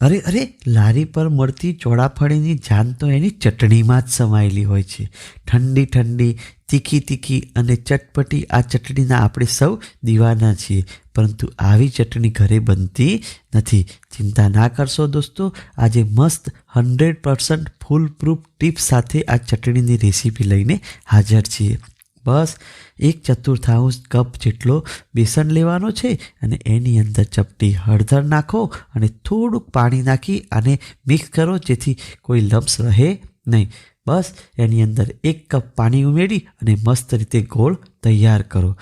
અરે અરે, લારી પર મળતી ચોળાફળીની જાન તો એની ચટણીમાં જ સમાયેલી હોય છે. ઠંડી ઠંડી, તીખી તીખી અને ચટપટી આ ચટણીના આપણે સૌ દીવાના છીએ. પરંતુ આવી ચટણી ઘરે બનતી નથી. ચિંતા ના કરશો દોસ્તો. આજે મસ્ત hundred percent foolproof tips સાથે આ ચટણીની રેસીપી લઈને હાજર છીએ. બસ એક ચતુર્થાંશ કપ જેટલો બેસન લેવાનો છે અને એની અંદર ચપટી હળદર નાખો અને થોડુંક પાણી નાખી અને મિક્સ કરો જેથી કોઈ લમ્સ રહે નહીં. બસ એની અંદર એક કપ પાણી ઉમેરી અને મસ્ત રીતે ગોળ તૈયાર કરો.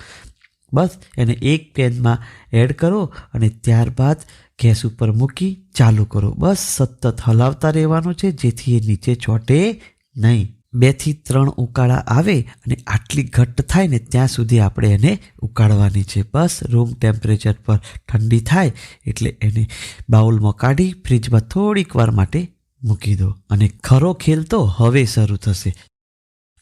બસ એને એક પેનમાં એડ કરો અને ત્યારબાદ ગેસ ઉપર મૂકી ચાલુ કરો. બસ સતત હલાવતા રહેવાનું છે જેથી એ નીચે ચોટે નહીં. બેથી ત્રણ ઉકાળા આવે અને આટલી ઘટ્ટ થાય ને ત્યાં સુધી આપણે એને ઉકાળવાની છે. બસ રૂમ ટેમ્પરેચર પર ઠંડી થાય એટલે એને બાઉલમાં કાઢી ફ્રીજમાં થોડીક વાર માટે મૂકી દો. અને ખરો ખેલ તો હવે શરૂ થશે.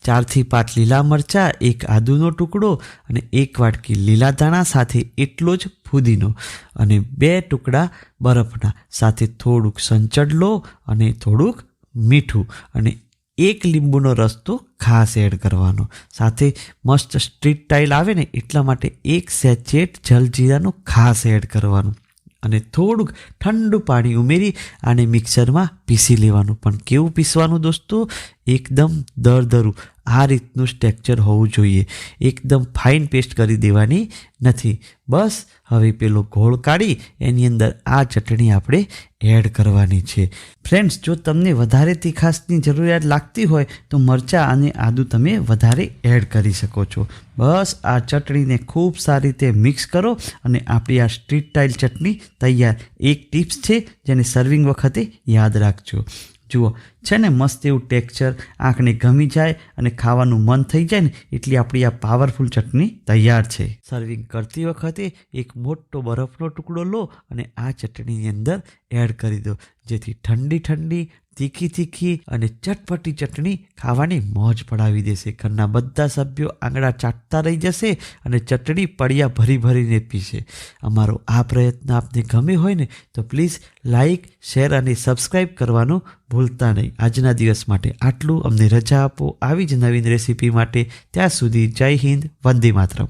ચારથી પાંચ લીલા મરચાં, એક આદુનો ટુકડો અને એક વાટકી લીલા દાણા સાથે એટલો જ ફુદીનો અને બે ટુકડા બરફના. સાથે થોડુંક સંચડ લો અને થોડુંક મીઠું અને એક લીંબુનો રસ તો ખાસ એડ કરવાનો. સાથે મસ્ત સ્ટ્રીટ ટાઇલ આવે ને, એટલા માટે એક સેચેટ જલજીરાનું ખાસ એડ કરવાનું. અને થોડુંક ઠંડુ પાણી ઉમેરી આને મિક્સરમાં પીસી લેવાનું. પણ કેવું પીસવાનું દોસ્તો? એકદમ દરદરું. આ રીતનું સ્ટ્રક્ચર હોવું જોઈએ. એકદમ ફાઇન પેસ્ટ કરી દેવાની નથી. બસ, હવે પેલો ઘોળ કાઢી એની અંદર આ ચટણી આપણે એડ કરવાની છે. ફ્રેન્ડ્સ જો તમને વધારે તીખાસની જરૂરિયાત લાગતી હોય, તો મરચાં અને આદુ તમે વધારે એડ કરી શકો છો. બસ, આ ચટણીને ખૂબ સારી રીતે મિક્સ કરો અને આપણી આ સ્ટ્રીટ ટાઇલ ચટણી તૈયાર. એક ટિપ્સ છે જેને સર્વિંગ વખતે યાદ રાખજો. જુઓ, છે ને મસ્ત એવું ટેક્સચર આંખને ગમી જાય અને ખાવાનું મન થઈ જાય ને એટલી આપણી આ પાવરફુલ ચટણી તૈયાર છે. સર્વિંગ કરતી વખતે એક મોટો બરફનો ટુકડો લો અને આ ચટણીની અંદર એડ કરી દો, જેથી ઠંડી ઠંડી તીખી તીખી અને ચટપટી ચટણી ખાવાની મોજ પડાવી દેશે. ઘરના બધા સભ્યો આંગળા ચાટતા રહી જશે અને ચટણી પડિયા ભરી ભરીને પીશે. અમારો આ પ્રયત્ન આપને ગમે હોય ને, તો પ્લીઝ લાઇક શેર અને સબસ્ક્રાઈબ કરવાનું ભૂલતા નહીં. આજના દિવસ માટે આટલું. અમને રજા આપો. આવી જ નવીન રેસીપી માટે ત્યાં સુધી જય હિન્દ, વંદે માતરમ.